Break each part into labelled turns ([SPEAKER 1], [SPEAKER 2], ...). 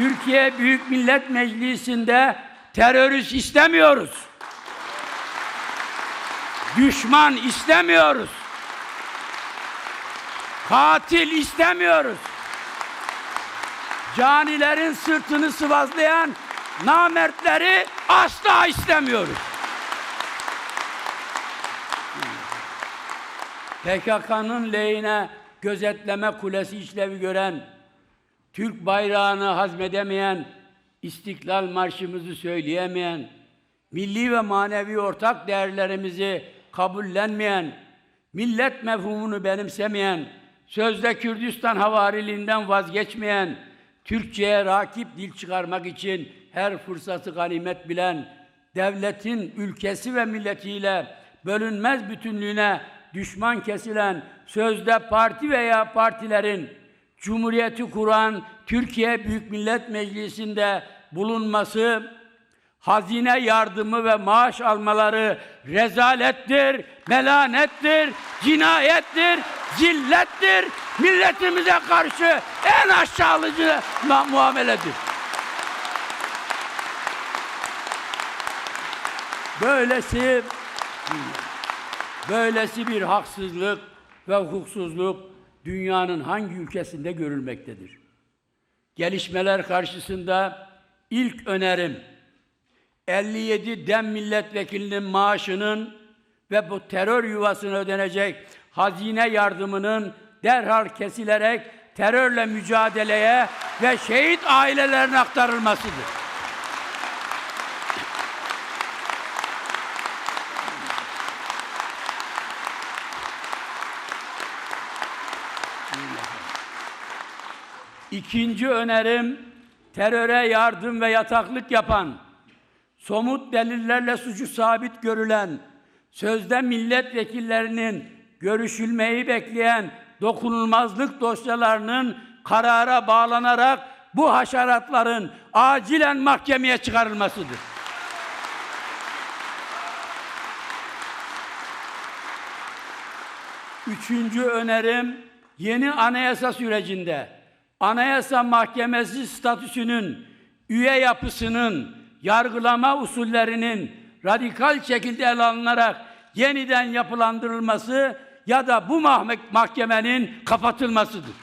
[SPEAKER 1] Türkiye Büyük Millet Meclisi'nde terörist istemiyoruz. Düşman istemiyoruz. Katil istemiyoruz. Canilerin sırtını sıvazlayan namertleri asla istemiyoruz. PKK'nın lehine gözetleme kulesi işlevi gören, Türk bayrağını hazmedemeyen, İstiklal Marşımızı söyleyemeyen, milli ve manevi ortak değerlerimizi kabullenmeyen, millet mefhumunu benimsemeyen, sözde Kürdistan havariliğinden vazgeçmeyen, Türkçe'ye rakip dil çıkarmak için her fırsatı ganimet bilen, devletin ülkesi ve milletiyle bölünmez bütünlüğüne düşman kesilen, sözde parti veya partilerin Cumhuriyeti kuran Türkiye Büyük Millet Meclisi'nde bulunması, hazine yardımı ve maaş almaları rezalettir, melanettir, cinayettir, zillettir, milletimize karşı en aşağılıcı muameledir. Böylesi böylesi bir haksızlık ve hukuksuzluk dünyanın hangi ülkesinde görülmektedir? Gelişmeler karşısında ilk önerim 57 dem milletvekilinin maaşının ve bu terör yuvasına ödenecek hazine yardımının derhal kesilerek terörle mücadeleye ve şehit ailelerine aktarılmasıdır. İkinci önerim teröre yardım ve yataklık yapan, somut delillerle suçu sabit görülen, sözde milletvekillerinin görüşülmeyi bekleyen dokunulmazlık dosyalarının karara bağlanarak bu haşeratların acilen mahkemeye çıkarılmasıdır. Üçüncü önerim yeni anayasa sürecinde Anayasa Mahkemesi statüsünün, üye yapısının, yargılama usullerinin radikal şekilde ele alınarak yeniden yapılandırılması ya da bu mahkemenin kapatılmasıdır.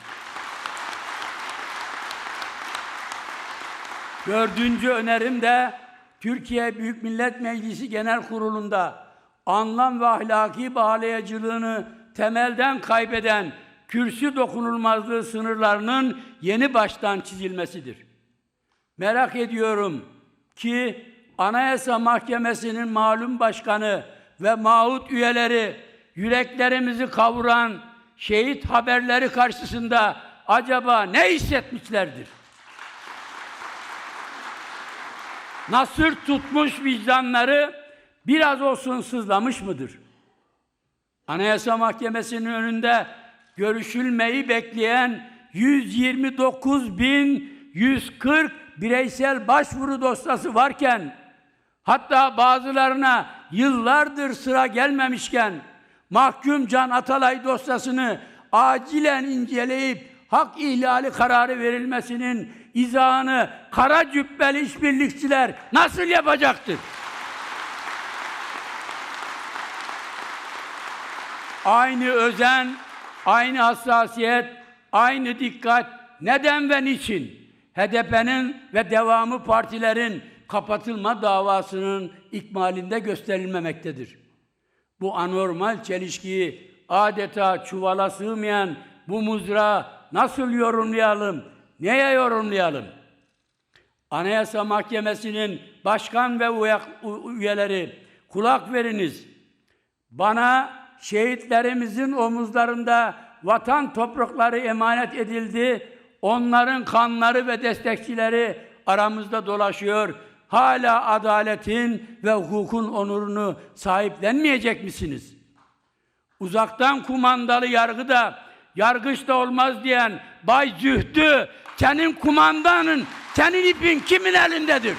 [SPEAKER 1] Dördüncü önerim de Türkiye Büyük Millet Meclisi Genel Kurulu'nda anlam ve ahlaki bağlayıcılığını temelden kaybeden kürsü dokunulmazlığı sınırlarının yeni baştan çizilmesidir. Merak ediyorum ki Anayasa Mahkemesi'nin malum başkanı ve mağut üyeleri yüreklerimizi kavuran şehit haberleri karşısında acaba ne hissetmişlerdir? Nasır tutmuş vicdanları biraz olsun sızlamış mıdır? Anayasa Mahkemesi'nin önünde görüşülmeyi bekleyen 129.140 bireysel başvuru dosyası varken hatta bazılarına yıllardır sıra gelmemişken mahkum Can Atalay dosyasını acilen inceleyip hak ihlali kararı verilmesinin izahını kara cübbeli işbirlikçiler nasıl yapacaktır? Aynı özen, aynı hassasiyet, aynı dikkat neden ve niçin HDP'nin ve devamı partilerin kapatılma davasının ikmalinde gösterilmemektedir. Bu anormal çelişkiyi adeta çuvala sığmayan bu muzra nasıl yorumlayalım, neye yorumlayalım? Anayasa Mahkemesi'nin başkan ve üyeleri kulak veriniz. Bana şehitlerimizin omuzlarında vatan toprakları emanet edildi. Onların kanları ve destekçileri aramızda dolaşıyor. Hala adaletin ve hukukun onurunu sahiplenmeyecek misiniz? Uzaktan kumandalı yargıda, yargıçta olmaz diyen Bay Zühtü, senin kumandanın, senin ipin kimin elindedir?